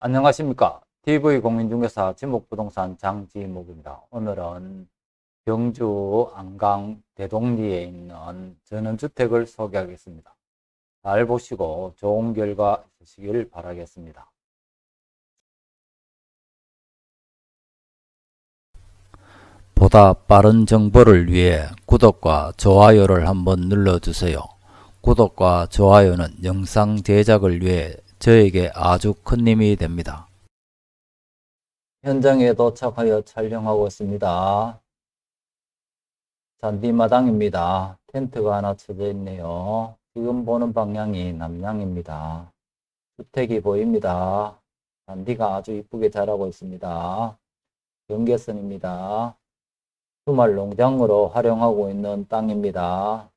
안녕하십니까. TV공인중개사 지목부동산 장지목입니다. 오늘은 경주 안강 대동리에 있는 전원주택을 소개하겠습니다. 잘 보시고 좋은 결과 있으시길 바라겠습니다. 보다 빠른 정보를 위해 구독과 좋아요를 한번 눌러주세요. 구독과 좋아요는 영상 제작을 위해 저에게 아주 큰 힘이 됩니다. 현장에 도착하여 촬영하고 있습니다. 잔디마당입니다. 텐트가 하나 쳐져 있네요. 지금 보는 방향이 남향입니다. 주택이 보입니다. 잔디가 아주 이쁘게 자라고 있습니다. 경계선입니다. 주말 농장으로 활용하고 있는 땅입니다.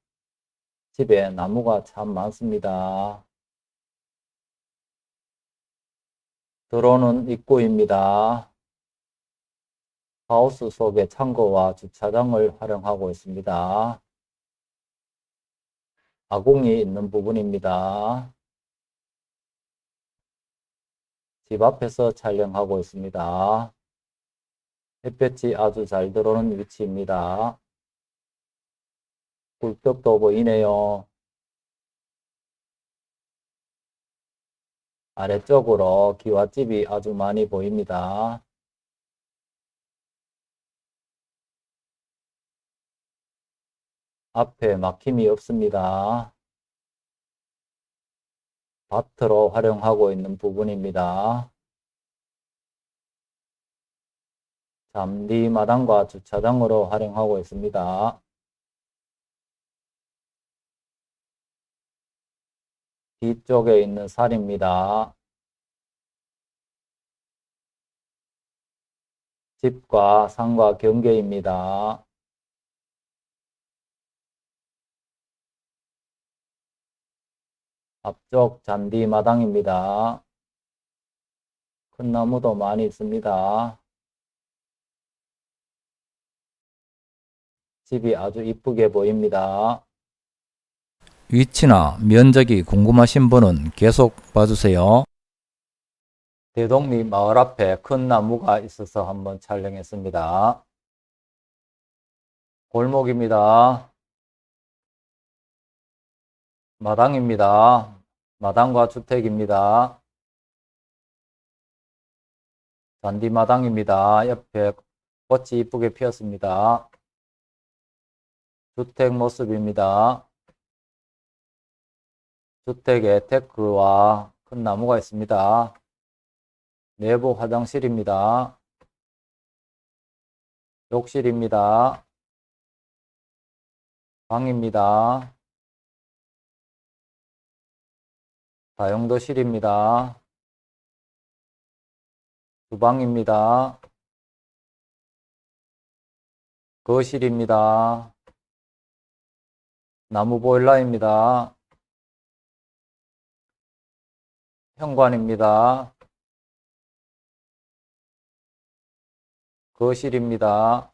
집에 나무가 참 많습니다. 들어오는 입구입니다. 하우스 속에 창고와 주차장을 활용하고 있습니다. 아궁이 있는 부분입니다. 집 앞에서 촬영하고 있습니다. 햇볕이 아주 잘 들어오는 위치입니다. 굴벽도 보이네요. 아래쪽으로 기와집이 아주 많이 보입니다. 앞에 막힘이 없습니다. 밭으로 활용하고 있는 부분입니다. 잠디 마당과 주차장으로 활용하고 있습니다. 뒤쪽에 있는 살입니다. 집과 산과 경계입니다. 앞쪽 잔디 마당입니다. 큰 나무도 많이 있습니다. 집이 아주 이쁘게 보입니다. 위치나 면적이 궁금하신 분은 계속 봐주세요. 대동리 마을 앞에 큰 나무가 있어서 한번 촬영했습니다. 골목입니다. 마당입니다. 마당과 주택입니다. 잔디 마당입니다. 옆에 꽃이 이쁘게 피었습니다. 주택 모습입니다. 주택에 데크와 큰 나무가 있습니다. 내부 화장실입니다. 욕실입니다. 방입니다. 다용도실입니다. 주방입니다. 거실입니다. 나무 보일러입니다. 현관입니다. 거실입니다.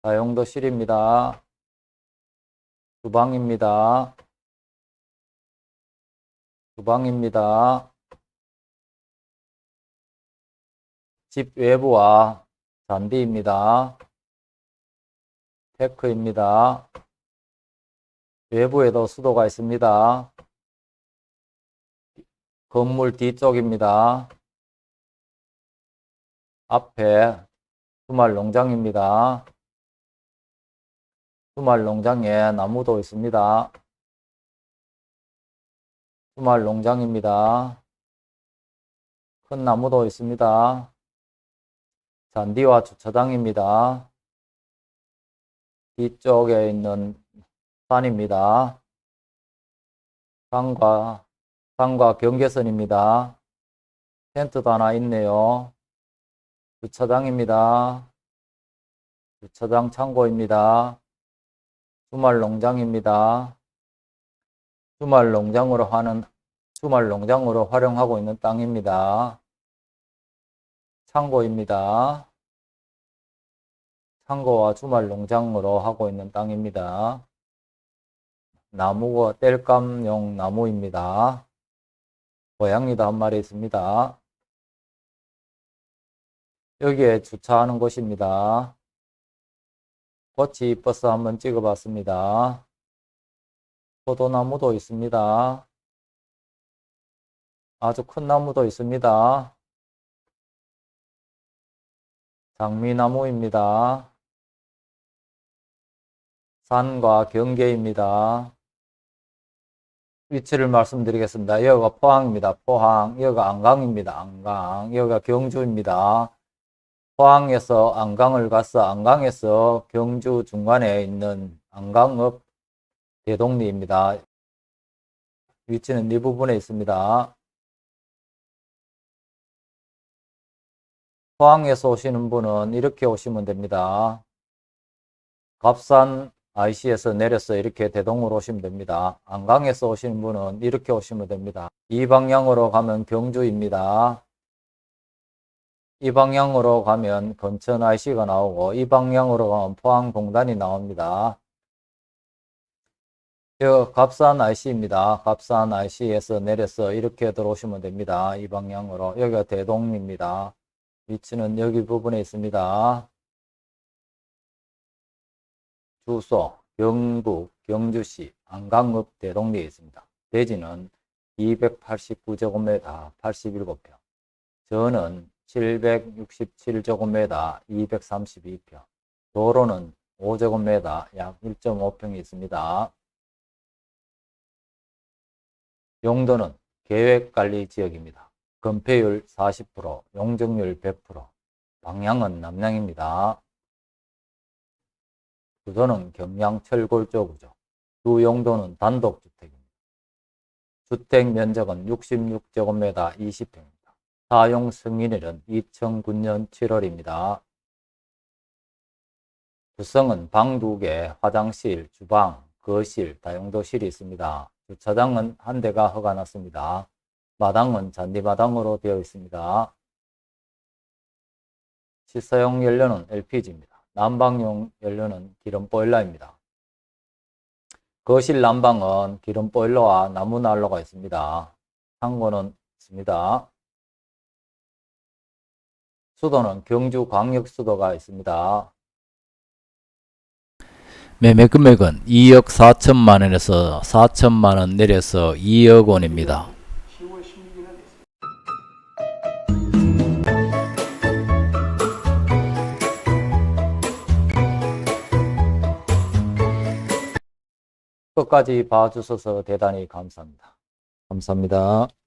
다용도실입니다. 주방입니다. 주방입니다. 집 외부와 잔디입니다. 테크입니다. 외부에도 수도가 있습니다. 건물 뒤쪽입니다. 앞에 주말 농장입니다. 주말 농장에 나무도 있습니다. 주말 농장입니다. 큰 나무도 있습니다. 잔디와 주차장입니다. 뒤쪽에 있는 산입니다. 산과 산과 경계선입니다. 텐트도 하나 있네요. 주차장입니다. 주차장 창고입니다. 주말 농장입니다. 주말 농장으로 하는 주말 농장으로 활용하고 있는 땅입니다. 창고입니다. 창고와 주말 농장으로 하고 있는 땅입니다. 나무가 땔감용 나무입니다. 고양이도 한 마리 있습니다. 여기에 주차하는 곳입니다. 꽃이 이뻐서 한번 찍어봤습니다. 포도나무도 있습니다. 아주 큰 나무도 있습니다. 장미나무입니다. 산과 경계입니다. 위치를 말씀드리겠습니다. 여기가 포항입니다. 포항. 여기가 안강입니다. 안강. 여기가 경주입니다. 포항에서 안강을 가서 안강에서 경주 중간에 있는 안강읍 대동리입니다. 위치는 이 부분에 있습니다. 포항에서 오시는 분은 이렇게 오시면 됩니다. 갑산 IC에서 내려서 이렇게 대동으로 오시면 됩니다. 안강에서 오시는 분은 이렇게 오시면 됩니다. 이 방향으로 가면 경주입니다. 이 방향으로 가면 건천 IC가 나오고 이 방향으로 가면 포항 동단이 나옵니다. 여 갑산 IC입니다. 갑산 IC에서 내려서 이렇게 들어오시면 됩니다. 이 방향으로 여기가 대동입니다. 위치는 여기 부분에 있습니다. 주소 경북 경주시 안강읍 대동리에 있습니다. 대지는 289제곱미터 87평, 저는 767제곱미터 232평, 도로는 5제곱미터 약 1.5평이 있습니다. 용도는 계획관리 지역입니다. 건폐율 40%, 용적률 100%, 방향은 남향입니다. 철골조 구조, 주 용도는 단독주택입니다. 주택 면적은 66제곱미터 20평입니다. 사용 승인일은 2009년 7월입니다. 구성은 방 2개, 화장실, 주방, 거실, 다용도실이 있습니다. 주차장은 한 대가 허가 났습니다. 마당은 잔디마당으로 되어 있습니다. 실사용 연료는 LPG입니다. 난방용 연료는 기름 보일러입니다. 거실 난방은 기름 보일러와 나무 난로가 있습니다. 창고는 있습니다. 수도는 경주 광역 수도가 있습니다. 매매 금액은 2억 4천만 원에서 4천만 원 내려서 2억 원입니다. 끝까지 봐주셔서 대단히 감사합니다. 감사합니다.